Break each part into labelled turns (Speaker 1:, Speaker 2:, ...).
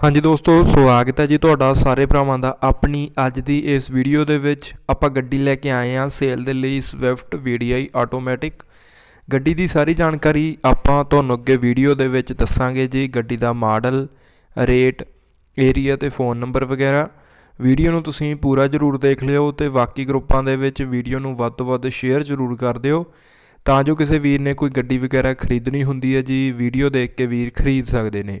Speaker 1: ਹਾਂਜੀ ਦੋਸਤੋ, ਸਵਾਗਤ ਹੈ ਜੀ ਤੁਹਾਡਾ ਸਾਰੇ ਭਰਾਵਾਂ ਦਾ ਆਪਣੀ ਅੱਜ ਦੀ ਇਸ ਵੀਡੀਓ ਦੇ ਵਿੱਚ। ਆਪਾਂ ਗੱਡੀ ਲੈ ਕੇ ਆਏ ਹਾਂ ਸੇਲ ਦੇ ਲਈ ਸਵਿਫਟ VDI ਆਟੋਮੈਟਿਕ ਗੱਡੀ ਦੀ ਸਾਰੀ ਜਾਣਕਾਰੀ ਆਪਾਂ ਤੁਹਾਨੂੰ ਅੱਗੇ ਵੀਡੀਓ ਦੇ ਵਿੱਚ ਦੱਸਾਂਗੇ ਜੀ। ਗੱਡੀ ਦਾ ਮਾਡਲ ਰੇਟ ਏਰੀਆ ਤੇ ਫੋਨ ਨੰਬਰ ਵਗੈਰਾ। ਵੀਡੀਓ ਨੂੰ ਤੁਸੀਂ ਪੂਰਾ ਜ਼ਰੂਰ ਦੇਖ ਲਿਓ ਤੇ ਬਾਕੀ ਗਰੁੱਪਾਂ ਦੇ ਵਿੱਚ ਵੀਡੀਓ ਨੂੰ ਵੱਧ ਤੋਂ ਵੱਧ ਸ਼ੇਅਰ ਜ਼ਰੂਰ ਕਰ ਦਿਓ। ਤਾਂ ਜੋ ਕਿਸੇ ਵੀਰ ਨੇ ਕੋਈ ਗੱਡੀ ਵਗੈਰਾ ਖਰੀਦਣੀ ਹੁੰਦੀ ਹੈ ਜੀ ਵੀਡੀਓ ਦੇਖ ਕੇ ਵੀਰ ਖਰੀਦ ਸਕਦੇ ਨੇ।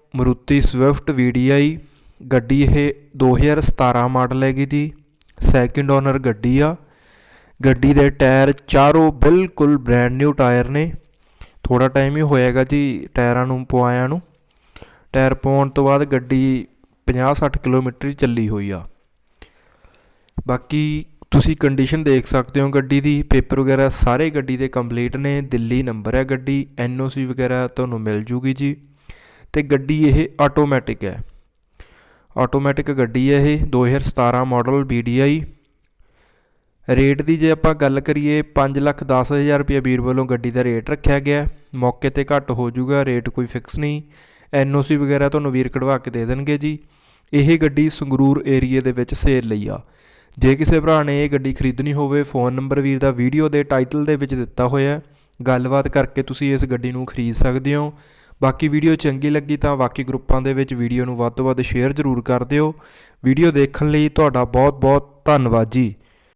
Speaker 1: Maruti Swift V D I ਗੱਡੀ ਇਹ 2017 ਮਾਡਲ ਹੈਗੀ ਜੀ ਸੈਕਿੰਡ ਓਨਰ ਗੱਡੀ ਆ। ਗੱਡੀ ਦੇ ਟਾਇਰ ਚਾਰੋਂ ਬਿਲਕੁਲ ਬ੍ਰੈਂਡ ਨਿਊ ਟਾਇਰ ਨੇ। ਥੋੜਾ ਟਾਈਮ ਹੀ ਹੋਏਗਾ ਜੀ ਟਾਇਰਾਂ ਨੂੰ, ਪਵਾਇਆ ਨੂੰ। ਟਾਇਰ ਪਾਉਣ ਤੋਂ ਬਾਅਦ ਗੱਡੀ 50-60 ਕਿਲੋਮੀਟਰ ਚੱਲੀ ਹੋਈ ਆ। ਬਾਕੀ ਤੁਸੀਂ ਕੰਡੀਸ਼ਨ ਦੇਖ ਸਕਦੇ ਹੋ ਗੱਡੀ ਦੀ। ਪੇਪਰ ਵਗੈਰਾ ਸਾਰੇ ਗੱਡੀ ਦੇ ਕੰਪਲੀਟ ਨੇ। ਦਿੱਲੀ ਨੰਬਰ ਹੈ ਗੱਡੀ। ਐਨਓਸੀ ਵਗੈਰਾ ਤੁਹਾਨੂੰ ਮਿਲ ਜੂਗੀ ਜੀ। ਤੇ ਗੱਡੀ ਇਹ ਆਟੋਮੈਟਿਕ ਹੈ। ਆਟੋਮੈਟਿਕ ਗੱਡੀ ਹੈ ਇਹ 2017 ਮਾਡਲ BDI ਰੇਟ ਦੀ ਜੇ ਆਪਾਂ ਗੱਲ ਕਰੀਏ 510000 ਰੁਪਏ ਵੀਰ ਵੱਲੋਂ ਗੱਡੀ ਦਾ ਰੇਟ ਰੱਖਿਆ ਗਿਆ ਮੌਕੇ ਤੇ ਘੱਟ ਹੋ ਜਾਊਗਾ, ਰੇਟ ਕੋਈ ਫਿਕਸ ਨਹੀਂ। ਐਨਓਸੀ ਵਗੈਰਾ ਤੁਹਾਨੂੰ ਵੀਰ ਕਢਵਾ ਕੇ ਦੇ ਦੇਣਗੇ ਜੀ। ਇਹ ਗੱਡੀ ਸੰਗਰੂਰ ਏਰੀਏ ਦੇ ਵਿੱਚ ਸੇਲ ਲਈ ਆ। ਜੇ ਕਿਸੇ ਭਰਾ ਨੇ ਇਹ ਗੱਡੀ ਖਰੀਦਣੀ ਹੋਵੇ, ਫੋਨ ਨੰਬਰ ਵੀਰ ਦਾ ਵੀਡੀਓ ਦੇ ਟਾਈਟਲ ਦੇ ਵਿੱਚ ਦਿੱਤਾ ਹੋਇਆ ਹੈ। ਗੱਲਬਾਤ ਕਰਕੇ ਤੁਸੀਂ ਇਸ ਗੱਡੀ ਨੂੰ ਖਰੀਦ ਸਕਦੇ ਹੋ। ਬਾਕੀ ਵੀਡੀਓ ਚੰਗੀ ਲੱਗੀ ਤਾਂ ਬਾਕੀ ਗਰੁੱਪਾਂ ਦੇ ਵਿੱਚ ਵੀਡੀਓ ਨੂੰ ਵੱਧ ਤੋਂ ਵੱਧ ਸ਼ੇਅਰ ਜ਼ਰੂਰ ਕਰ ਦਿਓ। ਵੀਡੀਓ ਦੇਖਣ ਲਈ ਤੁਹਾਡਾ ਬਹੁਤ ਬਹੁਤ ਧੰਨਵਾਦ ਜੀ।